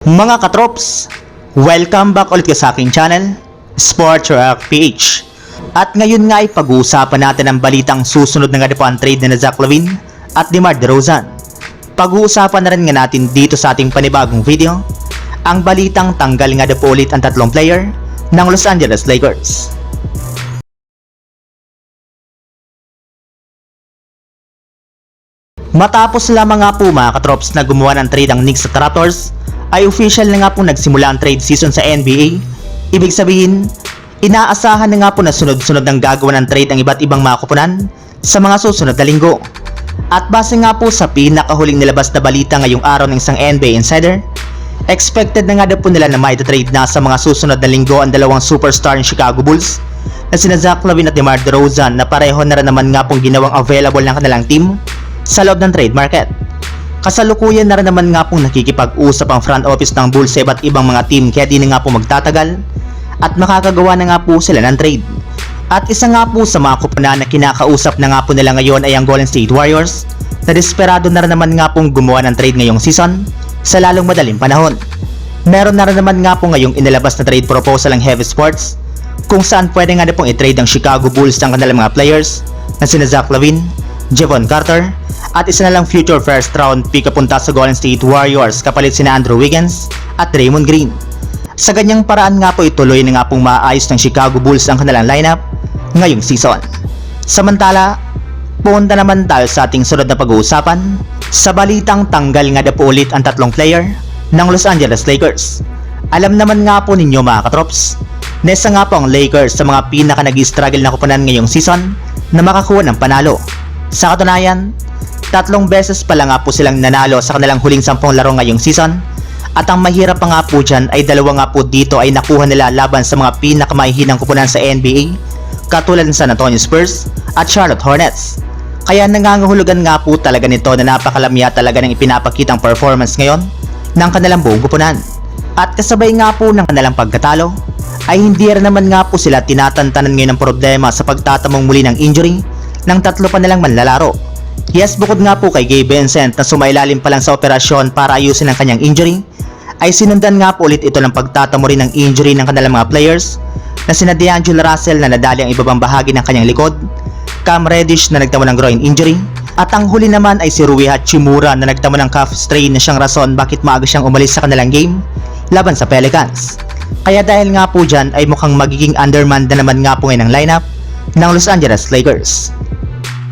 Mga katrops, welcome back ulit sa aking channel, Sports Rock PH. At ngayon nga ay pag-uusapan natin ang balitang susunod na nga ang trade na Zach Lavine at DeMar DeRozan. Pag-uusapan na rin nga natin dito sa ating panibagong video, ang balitang tanggal nga po ulit ang tatlong player ng Los Angeles Lakers. Matapos lamang nga po mga katrops na gumawa ng trade ang Knicks at Raptors, ay official na nga po nagsimula ang trade season sa NBA. Ibig sabihin, inaasahan na nga po na sunod-sunod ng gagawa ng trade ang iba't ibang mga kupunan sa mga susunod na linggo. At base nga po sa pinakahuling nilabas na balita ngayong araw ng isang NBA insider, expected na nga daw po nila na may trade na sa mga susunod na linggo ang dalawang superstar ng Chicago Bulls na sina Zach Lavine at DeMar DeRozan na pareho na rin naman nga pong ginawang available ng kanilang team sa loob ng trade market. Kasalukuyan na rin naman nga pong nakikipag-usap ang front office ng Bulls sa iba't ibang mga team kaya di na nga po magtatagal at makakagawa na nga po sila ng trade. At isa nga po sa mga kupunan na kinakausap na nga po nila ngayon ay ang Golden State Warriors na desperado na rin naman nga pong gumawa ng trade ngayong season sa lalong madaling panahon. Meron na rin naman nga po ngayong inilabas na trade proposal ng Heavy Sports kung saan pwede nga na pong i-trade ang Chicago Bulls ng kanilang mga players na sina Zach Lavine, Javon Carter, at isa na lang future first round pick kapunta sa Golden State Warriors kapalit sina Andrew Wiggins at Raymond Green. Sa ganyang paraan nga po ituloy na nga pong maayos ng Chicago Bulls ang kanilang lineup ngayong season. Samantala, punta naman tayo sa ating sunod na pag-uusapan sa balitang tanggal nga na po ulit ang tatlong player ng Los Angeles Lakers. Alam naman nga po ninyo mga katrops, na isa nga po ang Lakers sa mga pinaka nag-struggle na kupunan ngayong season na makakuha ng panalo. Sa katunayan, tatlong beses pa lang nga po silang nanalo sa kanilang huling sampung laro ngayong season at ang mahirap pa nga po dyan ay dalawa nga po dito ay nakuha nila laban sa mga pinakamahihinang kupunan sa NBA katulad ng San Antonio Spurs at Charlotte Hornets. Kaya nangangahulugan nga po talaga nito na napakalamya talaga ng ipinapakitang performance ngayon ng kanilang buong kupunan. At kasabay nga po ng kanilang pagkatalo, ay hindi rin naman nga po sila tinatantanan ngayon ng problema sa pagtatamong muli ng injury ng tatlo pa nilang manlalaro. Yes, bukod nga po kay Gabe Vincent na sumailalim pa lang sa operasyon para ayusin ang kanyang injury, ay sinundan nga po ulit ito ng pagtatamo rin ng injury ng kanilang mga players na sina D'Angelo Russell na nadali ang ibabang bahagi ng kanyang likod, Cam Reddish na nagtamo ng groin injury, at ang huli naman ay si Rui Hachimura na nagtamo ng calf strain na siyang rason bakit maaga siyang umalis sa kanilang game laban sa Pelicans. Kaya dahil nga po dyan ay mukhang magiging undermanned na naman nga po ngayon ang lineup ng Los Angeles Lakers.